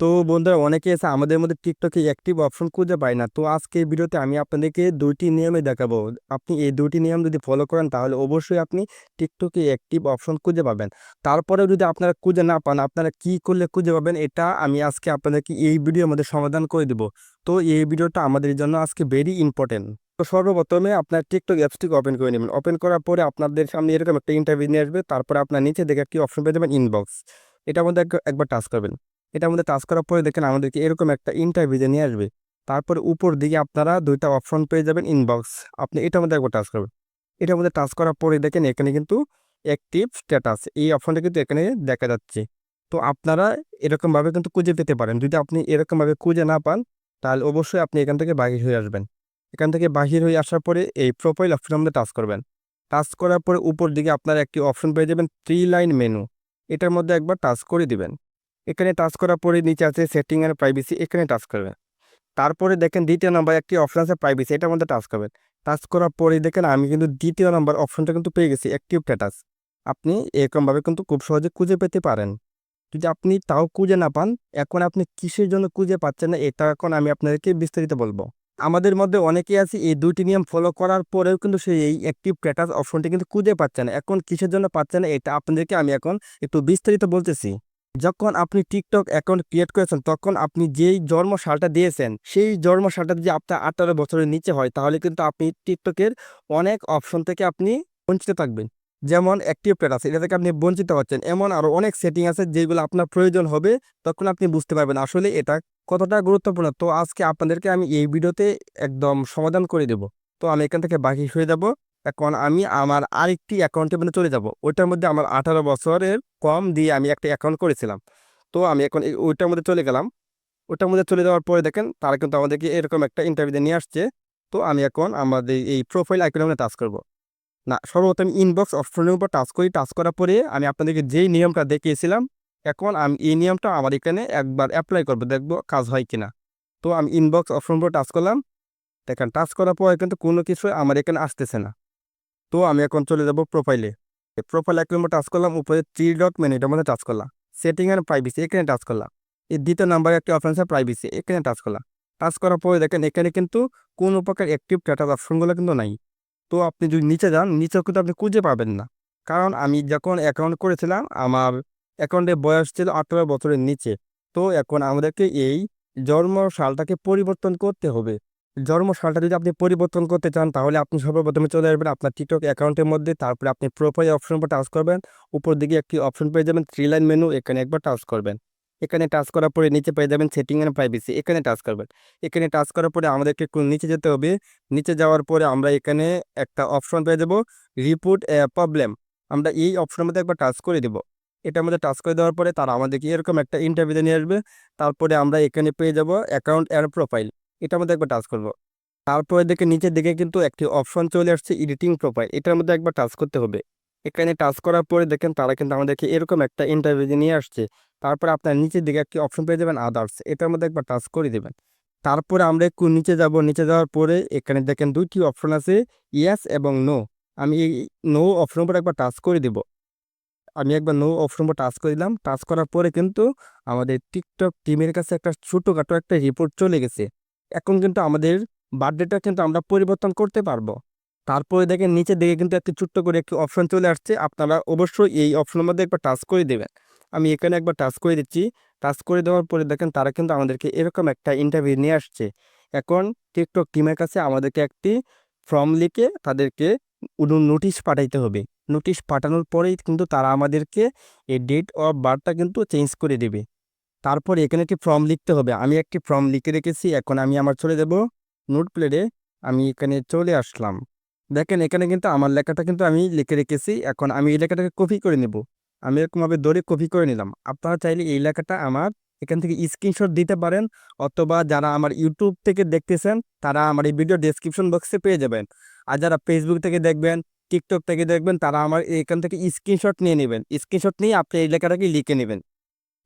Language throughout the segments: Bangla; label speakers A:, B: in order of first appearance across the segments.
A: তো বন্ধুরা অনেকে এসে আমাদের মধ্যে টিকটকে অ্যাক্টিভ অপশন খুঁজে পায় না। তো আজকে এই ভিডিওতে আমি আপনাদেরকে দুইটি নিয়মে দেখাবো। আপনি এই দুইটি নিয়ম যদি ফলো করেন, তাহলে অবশ্যই আপনি টিকটকে অ্যাক্টিভ অপশন খুঁজে পাবেন। তারপরেও যদি আপনারা খুঁজে না পান, আপনারা কি করলে খুঁজে পাবেন, এটা আমি আজকে আপনাদেরকে এই ভিডিওর মধ্যে সমাধান করে দেব। তো এই ভিডিওটা আমাদের জন্য আজকে ভেরি ইম্পর্টেন্ট তো সর্বপ্রথমে আপনার টিকটক অ্যাপসটিকে ওপেন করে নেবেন। ওপেন করার পরে আপনাদের সামনে এরকম একটা ইন্টারভিউ নিয়ে আসবে। তারপরে আপনার নিচে দেখে একটি অপশন পেয়ে যাবেন ইনবক্স এটার মধ্যে এক- একবার টাচ করবেন। এটার মধ্যে টাচ করার পরে দেখেন আমাদেরকে এরকম একটা ইন্টারভিউ নিয়ে আসবে। তারপরে উপর দিকে আপনারা দুইটা অপশন পেয়ে যাবেন ইনবক্স আপনি এটার মধ্যে একবার টাচ করবেন। এটার মধ্যে টাচ করার পরে দেখেন এখানে কিন্তু অ্যাক্টিভ স্ট্যাটাস এই অপশনটা কিন্তু এখানে দেখা যাচ্ছে। তো আপনারা এরকমভাবে কিন্তু খুঁজে পেতে পারেন। যদি আপনি এরকমভাবে খুঁজে না পান, তাহলে অবশ্যই আপনি এখান থেকে বাহির হয়ে আসবেন। এখান থেকে বাহির হয়ে আসার পরে এই প্রোফাইল অপশনের মধ্যে টাচ করবেন। টাচ করার পরে উপর দিকে আপনারা একটি অপশন পেয়ে যাবেন থ্রি লাইন মেনু এটার মধ্যে একবার টাচ করে দিবেন। এখানে টাচ করার পরে নিচে আছে সেটিং এর প্রাইভেসি এখানে টাচ করবেন তারপরে দেখেন দ্বিতীয় নাম্বার একটি অপশন আছে প্রাইভেসি এটার মধ্যে টাচ করবেন টাচ করার পরে দেখেন আমি কিন্তু দ্বিতীয় নাম্বার অপশনটা কিন্তু পেয়ে গেছি অ্যাক্টিভ স্ট্যাটাস আপনি এরকমভাবে কিন্তু খুব সহজে খুঁজে পেতে পারেন। যদি আপনি তাও খুঁজে না পান, এখন আপনি কিসের জন্য খুঁজে পাচ্ছেন না, এটা এখন আমি আপনাদেরকে বিস্তারিত বলব। আমাদের মধ্যে অনেকেই আছে, এই দুইটি নিয়ম ফলো করার পরেও কিন্তু সেই এই অ্যাক্টিভ স্ট্যাটাস অপশনটি কিন্তু খুঁজে পাচ্ছে না। এখন কিসের জন্য পাচ্ছে না, এটা আপনাদেরকে আমি এখন একটু বিস্তারিত বলতেছি। যখন আপনি টিকটক অ্যাকাউন্ট ক্রিয়েট করেছেন, তখন আপনি যেই জন্ম সালটা দিয়েছেন, সেই জন্ম সালটা যদি আপনার আঠারো বছরের নিচে হয়, তাহলে কিন্তু আপনি টিকটকের অনেক অপশন থেকে আপনি বঞ্চিত থাকবেন। যেমন অ্যাক্টিভ প্লেট আছে, এটা থেকে আপনি বঞ্চিত হচ্ছেন। এমন আরও অনেক সেটিং আছে যেগুলো আপনার প্রয়োজন হবে, তখন আপনি বুঝতে পারবেন। আসলে এটা কতটা গুরুত্বপূর্ণ। তো আজকে আপনাদেরকে আমি এই ভিডিওতে একদম সমাধান করে দেব। তো আমি এখান থেকে বাকি হয়ে যাব। এখন আমি আমার আরেকটি অ্যাকাউন্টের মধ্যে চলে যাব। ওইটার মধ্যে আমার আঠারো বছরের কম দিয়ে আমি একটা অ্যাকাউন্ট করেছিলাম। তো আমি এখন ওইটার মধ্যে চলে গেলাম। ওইটার মধ্যে চলে যাওয়ার পরে দেখেন, তারা কিন্তু আমাদেরকে এরকম একটা ইন্টারভিউ নিয়ে আসছে। তো আমি এখন আমাদের এই প্রোফাইল আইকনের মধ্যে টাচ করব। না, সর্বপ্রথম ইনবক্স অপশনের উপর টাচ করি। টাচ করার পরে আমি আপনাদেরকে যেই নিয়মটা দেখিয়েছিলাম, এখন আমি এই নিয়মটা আমার এখানে একবার অ্যাপ্লাই করব, দেখব কাজ হয় কিনা। তো আমি ইনবক্স অপশন উপর টাচ করলাম। দেখেন টাচ করার পরে কিন্তু কোনো কিছু আমার এখানে আসতেছে না। তো আমি এখন চলে যাব প্রোফাইলে প্রোফাইল এক নম্বর টাচ করলাম, উপরে থ্রি ডট মেনু এটার মধ্যে টাচ করলাম। সেটিং অ্যান্ড প্রাইভেসি এখানে টাচ করলাম। এই দ্বিতীয় নাম্বারে একটি অপশন আছে প্রাইভেসি এখানে টাচ করলাম। টাচ করার পরে দেখেন, এখানে কিন্তু কোনো প্রকার অ্যাক্টিভ ডাটা অপশনগুলো কিন্তু নাই। তো আপনি যদি নিচে যান, নিচেও কিন্তু আপনি খুঁজে পাবেন না। কারণ আমি যখন অ্যাকাউন্ট করেছিলাম, আমার অ্যাকাউন্টের বয়স ছিল আঠারো বছরের নিচে। তো এখন আমাদেরকে এই জন্ম সালটাকে পরিবর্তন করতে হবে। জন্ম সালটা যদি আপনি পরিবর্তন করতে চান, তাহলে আপনি সর্বপ্রথমে চলে আসবেন আপনার টিকটক অ্যাকাউন্টের মধ্যে, তারপরে আপনি প্রোফাইল অপশন উপর টাচ করবেন। উপর দিকে একটি অপশন পেয়ে যাবেন থ্রি লাইন মেনু এখানে একবার টাচ করবেন। এখানে টাচ করার পরে নিচে পেয়ে যাবেন সেটিং অ্যান্ড প্রাইভেসি এখানে টাচ করবেন। এখানে টাচ করার পরে আমাদেরকে একটু নিচে যেতে হবে। নিচে যাওয়ার পরে আমরা এখানে একটা অপশন পেয়ে যাব রিপোর্ট প্রবলেম আমরা এই অপশনের মধ্যে একবার টাচ করে দেব। এটার মধ্যে টাচ করে দেওয়ার পরে তারা আমাদেরকে এরকম একটা ইন্টারভিউ নিয়ে আসবে। তারপরে আমরা এখানে পেয়ে যাব অ্যাকাউন্ট অ্যান্ড প্রোফাইল এটার মধ্যে একবার টাচ করব। তারপরে দেখে নিচের দিকে কিন্তু একটি অপশন চলে আসছে এডিটিং প্রোফাইল এটার মধ্যে একবার টাচ করতে হবে। এখানে টাচ করার পরে দেখেন তারা কিন্তু আমাদেরকে এরকম একটা ইন্টারভিউ নিয়ে আসছে। তারপরে আপনার নিচের দিকে একটি অপশন পেয়ে যাবেন আদার্স এটার মধ্যে একবার টাচ করে দেবেন। তারপরে আমরা একটু নিচে যাব, নিচে যাওয়ার পরে এখানে দেখেন দুইটি অপশন আছে ইয়াস এবং নো আমি এই নো অপশন উপর একবার টাচ করে দেব। আমি একবার নো অপশন উপর টাচ করে দিলাম। টাচ করার পরে কিন্তু আমাদের টিকটক টিমের কাছে একটা ছোটোখাটো একটা রিপোর্ট চলে গেছে। এখন কিন্তু আমাদের বার্থডেটা কিন্তু আমরা পরিবর্তন করতে পারব। তারপরে দেখেন নিচের দিকে কিন্তু একটি ছোট্ট করে একটি অপশন চলে আসছে, আপনারা অবশ্যই এই অপশনের মধ্যে একবার টাচ করে দেবেন। আমি এখানে একবার টাচ করে দিচ্ছি। টাচ করে দেওয়ার পরে দেখেন তারা কিন্তু আমাদেরকে এরকম একটা ইন্টারভিউ নিয়ে আসছে। এখন টিকটক টিমের কাছে আমাদেরকে একটি ফর্ম লিখে তাদেরকে নোটিশ পাঠাইতে হবে। নোটিশ পাঠানোর পরেই কিন্তু তারা আমাদেরকে এই ডেট অফ বার্থটা কিন্তু চেঞ্জ করে দেবে। তারপরে এখানে একটি ফর্ম লিখতে হবে। আমি একটি ফর্ম লিখে রেখেছি, এখন আমি আমার চলে যাব নোট প্লেটে আমি এখানে চলে আসলাম। দেখেন, এখানে কিন্তু আমার লেখাটা কিন্তু আমি লিখে রেখেছি, এখন আমি এই লেখাটাকে কপি করে নেব। আমি এরকমভাবে দৌড়ে কপি করে নিলাম। আপনারা চাইলে এই লেখাটা আমার এখান থেকে স্ক্রিনশট দিতে পারেন, অথবা যারা আমার ইউটিউব থেকে দেখতেছেন, তারা আমার এই ভিডিও ডেসক্রিপশন বক্সে পেয়ে যাবেন। আর যারা ফেসবুক থেকে দেখবেন টিকটক থেকে দেখবেন, তারা আমার এখান থেকে স্ক্রিনশট নিয়ে নেবেন। স্ক্রিনশট নিয়ে আপনি এই লেখাটাকে লিখে নেবেন।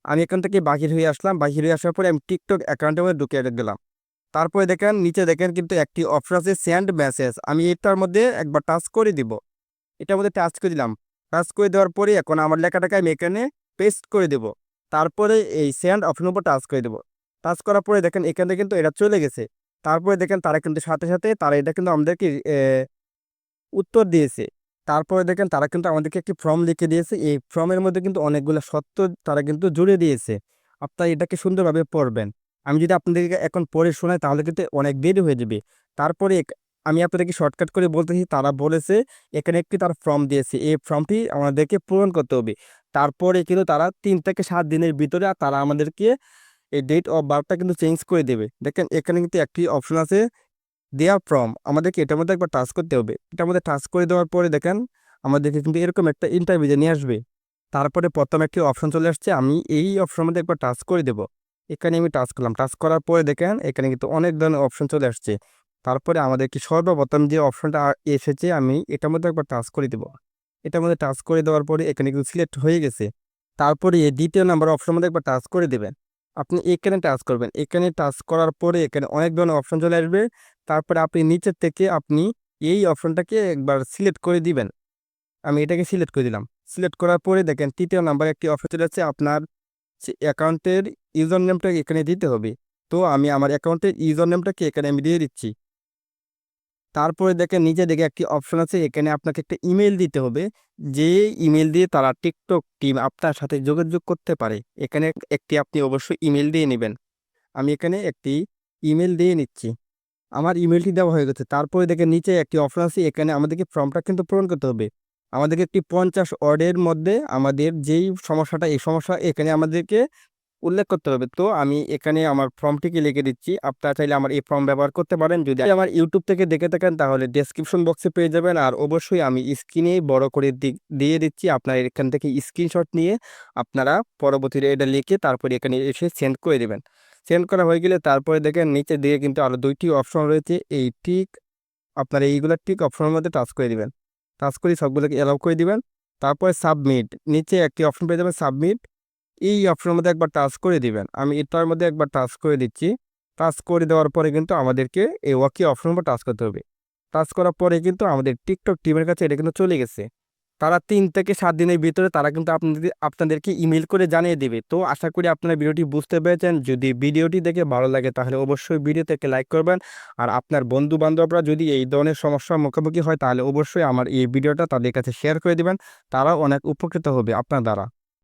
A: আমি এখান থেকে বাহির হয়ে আসলাম। বাহির হয়ে আসার পরে আমি টিকটক অ্যাকাউন্টের মধ্যে ঢুকিয়ে দিলাম তারপরে দেখেন, নিচে দেখেন কিন্তু একটি অপশন আছে সেন্ড মেসেজ। আমি এটার মধ্যে একবার টাচ করে দিব। এটার মধ্যে টাচ করে দিলাম। টাচ করে দেওয়ার পরে এখন আমার লেখাটাকে আমি এখানে পেস্ট করে দেব। তারপরে এই সেন্ড অপশনের উপর টাচ করে দেবো। টাচ করার পরে দেখেন, এখানে কিন্তু এটা চলে গেছে। তারপরে দেখেন, তারা কিন্তু সাথে সাথে, তারা এটা কিন্তু আমাদেরকে উত্তর দিয়েছে। তারপরে দেখেন তারা কিন্তু আমাদেরকে একটি ফর্ম লিখে দিয়েছে। এই ফর্মের মধ্যে কিন্তু অনেকগুলো সত্য তারা কিন্তু জুড়ে দিয়েছে। আপনারা এটাকে সুন্দরভাবে পড়বেন। আমি যদি আপনাদেরকে এখন পড়ে শোনাই তাহলে কিন্তু অনেক দেরি হয়ে যাবে। তারপরে আমি আপনাদেরকে শর্টকাট করে বলতেছি তারা বলেছে এখানে একটি তার ফর্ম দিয়েছে। এই ফর্মটি আমাদেরকে পূরণ করতে হবে। তারপরে কিন্তু তারা তিন থেকে সাত দিনের ভিতরে তারা আমাদেরকে এই ডেট অফ বার্থটা কিন্তু চেঞ্জ করে দেবে। দেখেন এখানে কিন্তু একটি অপশন আছে দেয়ার ফর্ম আমাদেরকে এটার মধ্যে একবার টাচ করতে হবে। এটার মধ্যে টাচ করে দেওয়ার পরে দেখেন, আমাদেরকে কিন্তু এরকম একটা ইন্টারভিউ নিয়ে আসবে। তারপরে প্রথম একটি অপশন চলে আসছে, আমি এই অপশনের মধ্যে একবার টাচ করে দেব। এখানে আমি টাচ করলাম। টাচ করার পরে দেখেন, এখানে কিন্তু অনেক ধরনের অপশন চলে আসছে। তারপরে আমাদেরকে সর্বপ্রথম যে অপশনটা এসেছে, আমি এটার মধ্যে একবার টাচ করে দেব। এটার মধ্যে টাচ করে দেওয়ার পরে এখানে কিন্তু সিলেক্ট হয়ে গেছে। তারপরে দ্বিতীয় নাম্বার অপশনের মধ্যে একবার টাচ করে দেবেন। আপনি এখানে টাচ করবেন। এখানে টাচ করার পরে এখানে অনেক ধরনের অপশন চলে আসবে। তারপরে আপনি নিচের থেকে আপনি এই অপশনটাকে একবার সিলেক্ট করে দিবেন। আমি এটাকে সিলেক্ট করে দিলাম। সিলেক্ট করার পরে দেখেন তৃতীয় নাম্বার একটি অপশন চলে আসছে আপনার অ্যাকাউন্টের ইউজার নেমটা এখানে দিতে হবে। তো আমি আমার অ্যাকাউন্টের ইউজার নেমটাকে এখানে আমি দিয়ে দিচ্ছি। তারপরে দেখেন নিচে দেখে একটি অপশন আছে, এখানে আপনাকে একটা ইমেল দিতে হবে। যে ইমেল দিয়ে তারা টিকটক টিম আপনার সাথে যোগাযোগ করতে পারে, এখানে একটি আপনি অবশ্যই ইমেল দিয়ে নেবেন। আমি এখানে একটি ইমেল দিয়ে নিচ্ছি। আমার ইমেলটি দেওয়া হয়ে গেছে। তারপরে দেখে নিচে একটি অপশন আছে, এখানে আমাদেরকে ফর্মটা কিন্তু পূরণ করতে হবে। আমাদেরকে একটি পঞ্চাশ ওয়ার্ডের মধ্যে আমাদের যেই সমস্যাটা, এই সমস্যা এখানে আমাদেরকে উল্লেখ করতে হবে। তো আমি এখানে আমার ফর্মটিকে লিখে দিচ্ছি। আপনারা চাইলে আমার এই ফর্ম ব্যবহার করতে পারেন। যদি আমার ইউটিউব থেকে দেখে থাকেন, তাহলে ডেসক্রিপশন বক্সে পেয়ে যাবেন। আর অবশ্যই আমি স্ক্রিনে বড় করে দিয়ে দিচ্ছি আপনার এখান থেকে স্ক্রিনশট নিয়ে। আপনারা পরবর্তীতে এটা লিখে তারপরে এখানে এসে সেন্ড করে দেবেন। সেন্ড করা হয়ে গেলে তারপরে দেখেন নিচে দিয়ে কিন্তু আরও দুইটি অপশন রয়েছে। এই টিক আপনারা এইগুলো টিক অপশনের মধ্যে টাচ করে দিবেন। টাচ করে সবগুলোকে অ্যালাউ করে দিবেন। তারপরে সাবমিট নিচে একটি অপশন পেয়ে যাবেন সাবমিট এই অপশনের মধ্যে একবার টাচ করে দিবেন। আমি এটার মধ্যে একবার টাচ করে দিচ্ছি। টাচ করে দেওয়ার পরে কিন্তু আমাদেরকে এই ওয়াকি অপশনের উপর টাচ করতে হবে। টাচ করার পরে কিন্তু আমাদের টিকটক টিমের কাছে এটা কিন্তু চলে গেছে। তারা তিন থেকে সাত দিনের ভিতরে তারা কিন্তু আপনাদের, আপনাদেরকে ইমেল করে জানিয়ে দেবে। তো আশা করি আপনারা ভিডিওটি বুঝতে পেরেছেন। যদি ভিডিওটি দেখে ভালো লাগে তাহলে অবশ্যই ভিডিওতে একটা লাইক করবেন। আর আপনার বন্ধু বান্ধবরা যদি এই ধরনের সমস্যার মুখোমুখি হয় তাহলে অবশ্যই আমার এই ভিডিওটা তাদের কাছে শেয়ার করে দেবেন। তারাও অনেক উপকৃত হবে আপনার দ্বারা।